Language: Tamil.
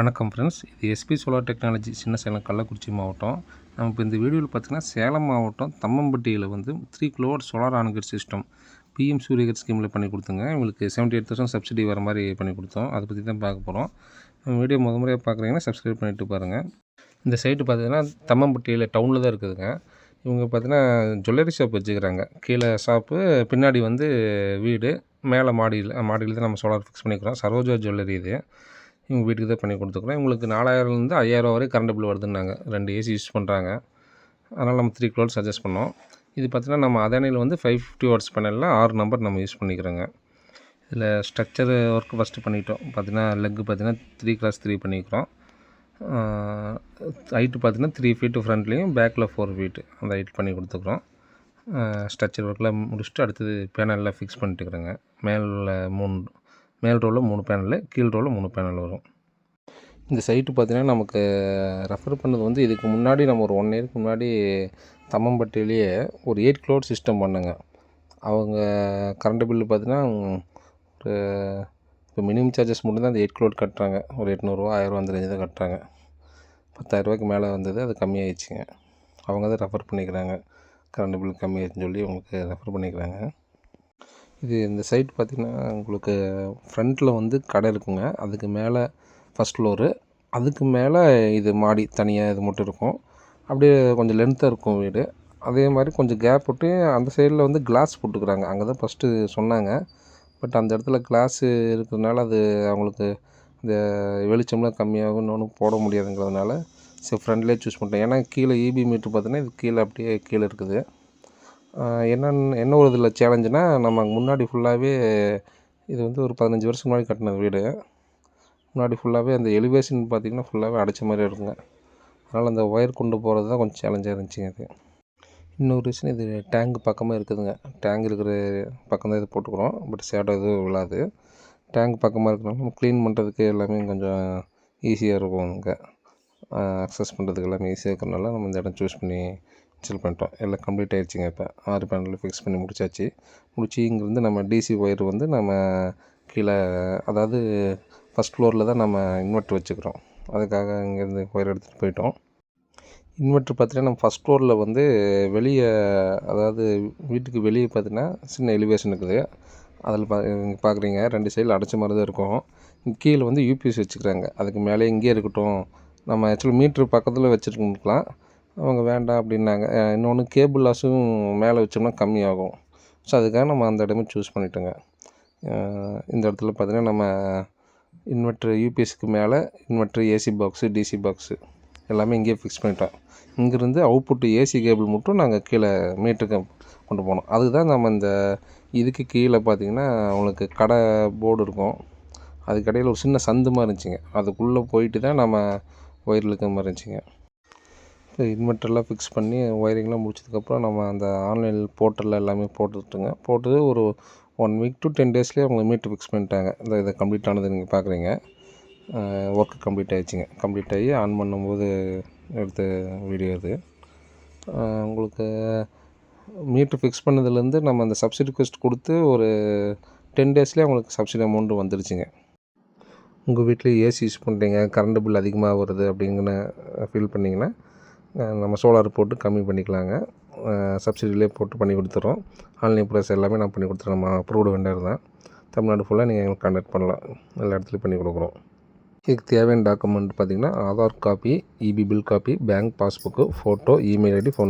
வணக்கம் ஃப்ரெண்ட்ஸ் இது எஸ்பி சோலார் டெக்னாலஜி சின்ன சேலம் கள்ளக்குறிச்சி மாவட்டம். நம்ம இப்போ இந்த வீடியோவில் பார்த்தீங்கன்னா சேலம் மாவட்டம் தம்மம்பட்டியில் வந்து three kilowatt solar on grid system PM Suryaghar ஸ்கீமில் பண்ணி கொடுத்துங்க. இவங்களுக்கு செவன்ட்டி எயிட் தௌசண்ட் சப்சிடி வர மாதிரி பண்ணி கொடுத்தோம். அதை பற்றி தான் பார்க்க போகிறோம் நம்ம வீடியோ முத முறையாக பார்க்குறீங்கன்னா சப்ஸ்கிரைப் பண்ணிட்டு பாருங்கள் இந்த சைட்டு பார்த்தீங்கன்னா தம்மம்பட்டியில் டவுனில் தான் இருக்குதுங்க. இவங்க பார்த்தீங்கன்னா ஜுவல்லரி ஷாப் வச்சுக்கிறாங்க. கீழே ஷாப்பு பின்னாடி வந்து வீடு மேலே மாடியில் மாடியில் தான் நம்ம சோலார் ஃபிக்ஸ் பண்ணிக்கிறோம். சரோஜா ஜுவல்லரி இது. இவங்க வீட்டுக்கு தான் பண்ணி கொடுத்துக்குறோம் இவங்களுக்கு நாலாயிரம்லேருந்து ஐயாயிரம் வரை கரண்ட் பில் வருதுன்னாங்க. ரெண்டு ஏசி யூஸ் பண்ணுறாங்க அதனால் நம்ம த்ரீ க்ளோட் சஜஸ்ட் பண்ணோம். இது பார்த்தீங்கன்னா நம்ம அதானியில் வந்து ஃபைவ் ஃபிஃப்டி வாட்ஸ் பேனலில் ஆறு நம்பர் நம்ம யூஸ் பண்ணிக்கிறோங்க. இதில் ஸ்ட்ரக்சர் ஒர்க் ஃபஸ்ட்டு பண்ணிட்டோம். பார்த்தீங்கன்னா லெக்கு பார்த்தீங்கன்னா த்ரீ கிளாஸ் த்ரீ பண்ணிக்கிறோம். ஹைட்டு பார்த்தீங்கன்னா த்ரீ ஃபீட்டு ஃப்ரண்ட்லேயும் பேக்கில் ஃபோர் ஃபீட்டு அந்த ஹைட் பண்ணி கொடுத்துக்குறோம். ஸ்ட்ரக்சர் ஒர்க்கில் முடிச்சுட்டு அடுத்தது பேனலில் ஃபிக்ஸ் பண்ணிட்டுக்கிறேங்க. மேலே மூணு மேல் ரோவில் மூணு பேனலு கீழ் ரோவில் மூணு பேனல் வரும். இந்த சைட்டு பார்த்தீங்கன்னா நமக்கு ரெஃபர் பண்ணது வந்து இதுக்கு முன்னாடி நம்ம ஒரு ஒன் இயருக்கு முன்னாடி தம்மம்பட்டியிலேயே ஒரு எயிட் க்ளோட் சிஸ்டம் பண்ணுங்க. அவங்க கரண்ட் பில்லு பார்த்தீங்கன்னா ஒரு இப்போ மினிமம் சார்ஜஸ் மட்டும் தான் அந்த எயிட் க்ளோட் கட்டுறாங்க. ஒரு எட்நூறுரூவா ஆயிரரூவா அந்த ரேஞ்சு தான் கட்டுறாங்க. பத்தாயிரரூவாய்க்கு மேலே வந்தது அது கம்மியாகிடுச்சிங்க அவங்க தான் ரெஃபர் பண்ணிக்கிறாங்க. கரண்ட் பில் கம்மியாச்சுன்னு சொல்லி உங்களுக்கு ரெஃபர் பண்ணிக்கிறாங்க. இது இந்த சைட் பார்த்திங்கன்னா உங்களுக்கு ஃப்ரண்ட்டில் வந்து கடை இருக்குங்க. அதுக்கு மேலே ஃபஸ்ட் ஃப்ளோரு அதுக்கு மேலே இது மாடி தனியாக இது மட்டும் இருக்கும். அப்படியே கொஞ்சம் லென்த்தாக இருக்கும் வீடு. அதே மாதிரி கொஞ்சம் கேப் விட்டு அந்த சைடில் வந்து கிளாஸ் போட்டுக்கிறாங்க. அங்கே தான் ஃபஸ்ட்டு சொன்னாங்க. பட் அந்த இடத்துல கிளாஸு இருக்கிறதுனால அது அவங்களுக்கு இந்த வெளிச்சம்லாம் கம்மியாகும் ஒன்றும் போட முடியாதுங்கிறதுனால சரி ஃப்ரெண்ட்லேயே சூஸ் பண்ணிட்டேன். ஏன்னா கீழே இபி மீட்ரு பார்த்தீங்கன்னா இது கீழே அப்படியே கீழே இருக்குது. என்னென்னு என்ன ஒரு இதில் சேலஞ்சுனா நம்ம முன்னாடி ஃபுல்லாகவே இது வந்து ஒரு பதினஞ்சு வருஷம் முன்னாடி கட்டின வீடு. முன்னாடி ஃபுல்லாகவே அந்த எலிவேஷன் பார்த்திங்கன்னா ஃபுல்லாகவே அடைச்ச மாதிரி இருக்குங்க. அதனால் அந்த ஒயர் கொண்டு போகிறது தான் கொஞ்சம் சேலஞ்சாக இருந்துச்சுங்க அது இன்னொரு ரீசன் இது டேங்க் பக்கமாக இருக்குதுங்க. டேங்க் இருக்கிற பக்கம் தான் இது போட்டுக்கிறோம். பட் சேடோ எதுவும் விழாது. டேங்க் பக்கமாக இருக்கிறனால நம்ம க்ளீன் பண்ணுறதுக்கு எல்லாமே கொஞ்சம் ஈஸியாக இருக்கும் இங்கே அக்சஸ் பண்ணுறதுக்கு எல்லாமே ஈஸியாக இருக்கிறனால நம்ம இந்த இடம் சூஸ் பண்ணி செல் பண்ணிட்டோம். எல்லாம் கம்ப்ளீட் ஆகிடுச்சிங்க இப்போ. ஆறு பேனல் ஃபிக்ஸ் பண்ணி முடிச்சாச்சு. முடிச்சு இங்கேருந்து நம்ம டிசி ஒயர் வந்து நம்ம கீழே அதாவது ஃபஸ்ட் ஃப்ளோரில் தான் நம்ம இன்வெர்ட்ரு வச்சுக்கிறோம். அதுக்காக இங்கேருந்து ஒயர் எடுத்துகிட்டு போயிட்டோம். இன்வெர்ட்ரு பார்த்தீங்கன்னா நம்ம ஃபஸ்ட் ஃப்ளோரில் வந்து வெளியே அதாவது வீட்டுக்கு வெளியே பார்த்தீங்கன்னா சின்ன எலிவேஷன் இருக்குது. அதில் பா பார்க்குறீங்க ரெண்டு சைடில் அடைச்ச மாதிரி தான் இருக்கும். கீழே வந்து யூபிஎஸ் வச்சுக்கிறாங்க. அதுக்கு மேலே இங்கேயே இருக்கட்டும். நம்ம ஆக்சுவலி மீட்ரு பக்கத்தில் வச்சுருக்கலாம். அவங்க வேண்டாம் அப்படின்னாங்க. இன்னொன்று கேபிள் லாஸும் மேலே வச்சோம்னா கம்மியாகும். ஸோ அதுக்காக நம்ம அந்த இடமே சூஸ் பண்ணிட்டோங்க. இந்த இடத்துல பார்த்திங்கன்னா நம்ம இன்வெர்ட்ரு யூபிஎஸ்க்கு மேலே inverter AC box DC box எல்லாமே இங்கேயே ஃபிக்ஸ் பண்ணிட்டோம். இங்கேருந்து அவுட்புட்டு ஏசி கேபிள் மட்டும் நாங்கள் கீழே மீட்டருக்கு கொண்டு போனோம். அதுதான் நம்ம இந்த இதுக்கு கீழே பார்த்திங்கன்னா அவங்களுக்கு கடை போர்டு இருக்கும். அதுக்கடையில் ஒரு சின்ன சந்து மாதிரி இருந்துச்சுங்க. அதுக்குள்ளே போயிட்டு தான் நம்ம ஒயர் இழுக்க மாதிரி இருந்துச்சுங்க. இன்வெர்ட்டர்லாம் ஃபிக்ஸ் பண்ணி ஒயரிங்லாம் முடிச்சதுக்கப்புறம் நம்ம அந்த ஆன்லைன் போர்ட்டலில் எல்லாமே போட்டுட்டுங்க. போட்டது ஒரு ஒன் வீக் டு டென் டேஸ்லேயே அவங்க மீட்ரு ஃபிக்ஸ் பண்ணிட்டாங்க. இந்த இதை கம்ப்ளீட் ஆனது நீங்கள் பார்க்குறீங்க ஒர்க்கு கம்ப்ளீட் ஆகிடுச்சிங்க கம்ப்ளீட் ஆகி ஆன் பண்ணும்போது எடுத்த வீடியோ இது. உங்களுக்கு மீட்ரு ஃபிக்ஸ் பண்ணதுலேருந்து நம்ம அந்த சப்சிடி ரிக்வெஸ்ட் கொடுத்து ஒரு டென் டேஸ்லேயே உங்களுக்கு சப்சிடி அமௌண்ட்டு வந்துருச்சுங்க. உங்கள் வீட்டில் ஏசி யூஸ் பண்ணுறீங்க கரண்ட் பில் அதிகமாக வருது அப்படிங்கிற ஃபீல் பண்ணிங்கன்னா நம்ம சோலார் போட்டு கம்மி பண்ணிக்கலாங்க. சப்சிடியிலே போட்டு பண்ணி கொடுத்துறோம். ஆன்லைன் ப்ரைஸ் எல்லாமே நான் பண்ணி கொடுத்துறேன். நம்ம அப்ரூவ்டு வெண்டர் தான். தமிழ்நாடு ஃபுல்லாக நீங்கள் எங்களுக்கு கான்டாக்ட் பண்ணலாம். எல்லா இடத்துலையும் பண்ணி கொடுக்குறோம். இதுக்கு தேவையான டாக்குமெண்ட் பார்த்திங்கன்னா Aadhaar copy EB bill copy bank passbook photo email ID phone